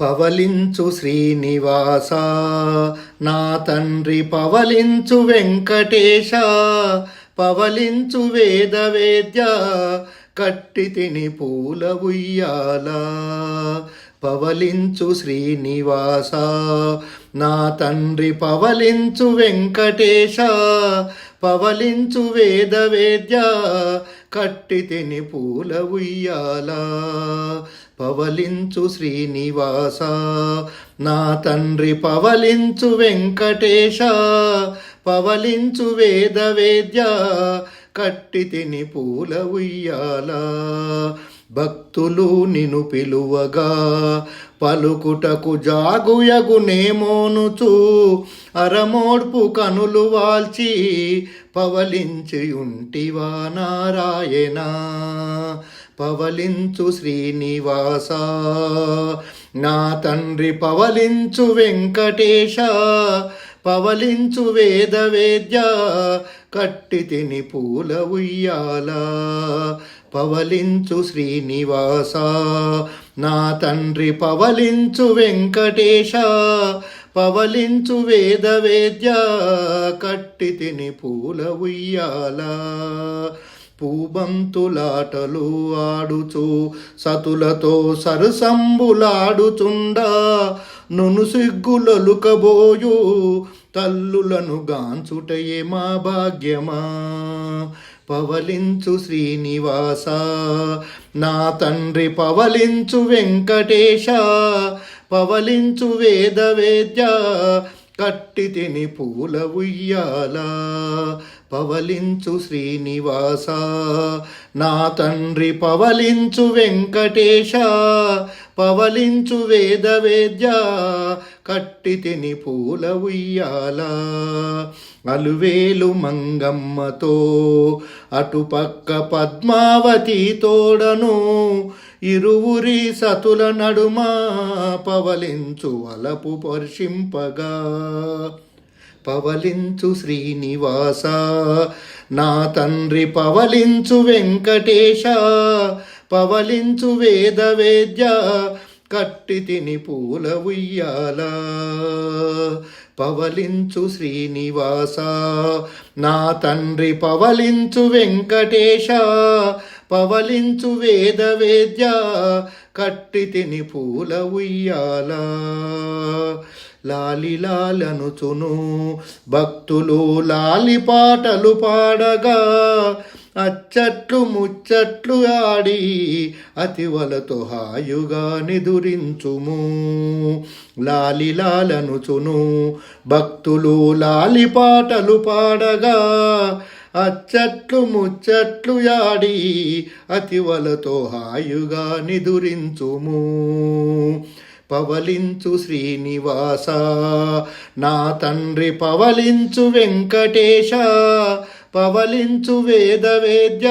పవలించు శ్రీనివాస నా తండ్రి పవలించు వెంకటేశ పవలించు వేద వేద్య కట్టి తిని పూల ఉయ్యాల. పవలించు శ్రీనివాస నా తండ్రి పవలించు వెంకటేశ పవలించు వేద కట్టితిని పూల ఉయ్యాల పవలించు శ్రీనివాస. నా తండ్రి పవలించు వెంకటేశ పవలించు వేద వేద్య కట్టితిని పూల ఉయ్యాల భక్తులు నిను పిలువగా పలుకుటకు జాగుయగునేమోనుచు అరమోడ్పు కనులు వాల్చి పవలించియుంటివా నారాయణ. పవలించు శ్రీనివాస నా తండ్రి పవలించు వెంకటేశ పవలించు వేద వేద్య కట్టి తిని పూల ఉయ్యాల పవలించు శ్రీనివాస. నా తండ్రి పవలించు వెంకటేశ పవలించు వేద వేద్య కట్టి తిని పూల ఉయ్యాల పూబంతులాటలు ఆడుచు సతులతో సరసంబులాడుచుండా. నును సిగ్గులొలుకబోయు తల్లులను గాంచుటయే మా భాగ్యమా. పవలించు శ్రీనివాస నా తండ్రి పవలించు వెంకటేశ పవలించు వేద వేద్య కట్టి తిని పూల ఉయ్యాల. పవలించు శ్రీనివాస నా తండ్రి పవలించు వెంకటేశ పవలించు వేద వేద్య కట్టి తిని పూల ఉయ్యాల అలువేలు మంగమ్మతో అటుపక్క పద్మావతి తోడను ఇరువురి సతుల నడుమ పవలించు అలపు పర్షింపగా పవలించు శ్రీనివాస నా తండ్రి పవలించు వెంకటేశ పవలించు వేద వేద్య కట్టి తిని పూల ఉయ్యాల పవలించు శ్రీనివాస నా తండ్రి పవలించు వెంకటేశ పవలించు వేద వేద్య కట్టి తిని పూల ఉయ్యాల లాలిలాలనుచును భక్తులు లాలి పాటలు పాడగా అచ్చట్లు ముచ్చట్లు ఆడి అతివలతో హాయుగా నిదురించుము. లాలిలాలనుచును భక్తులు లాలి పాటలు పాడగా అచ్చట్లు ముచ్చట్లు ఆడి అతివలతో హాయుగా నిదురించుము. పవలించు శ్రీనివాస నా తండ్రి పవలించు వెంకటేశ పవలించు వేద వేద్య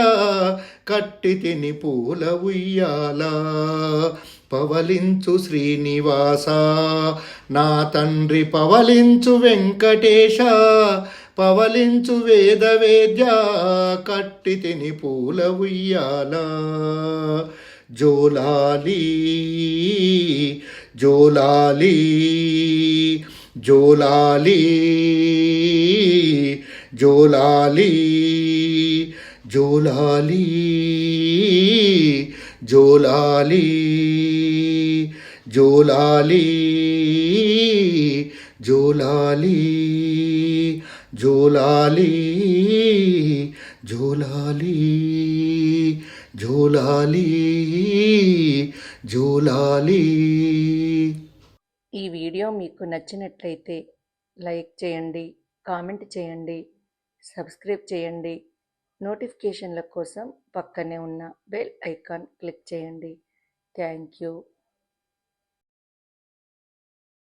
కట్టి తిని పూల ఉయ్యాల. పవలించు శ్రీనివాస నా తండ్రి పవలించు వెంకటేశ. పవలించు వేద వేద్య కట్టి తిని పూల ఉయ్యాల. జోలాలి జోలాలి జోలాలి జోలాలి జోలాలి జోలాలి జోలాలి జోలాలి జోలాలి జోలాలి జోలాలి జోలాలి. ఈ వీడియో మీకు నచ్చినట్లయితే లైక్ చేయండి కామెంట్ చేయండి. సబ్స్క్రైబ్ చేయండి. నోటిఫికేషన్ల కోసం పక్కనే ఉన్న బెల్ ఐకాన్ క్లిక్ చేయండి. Thank you.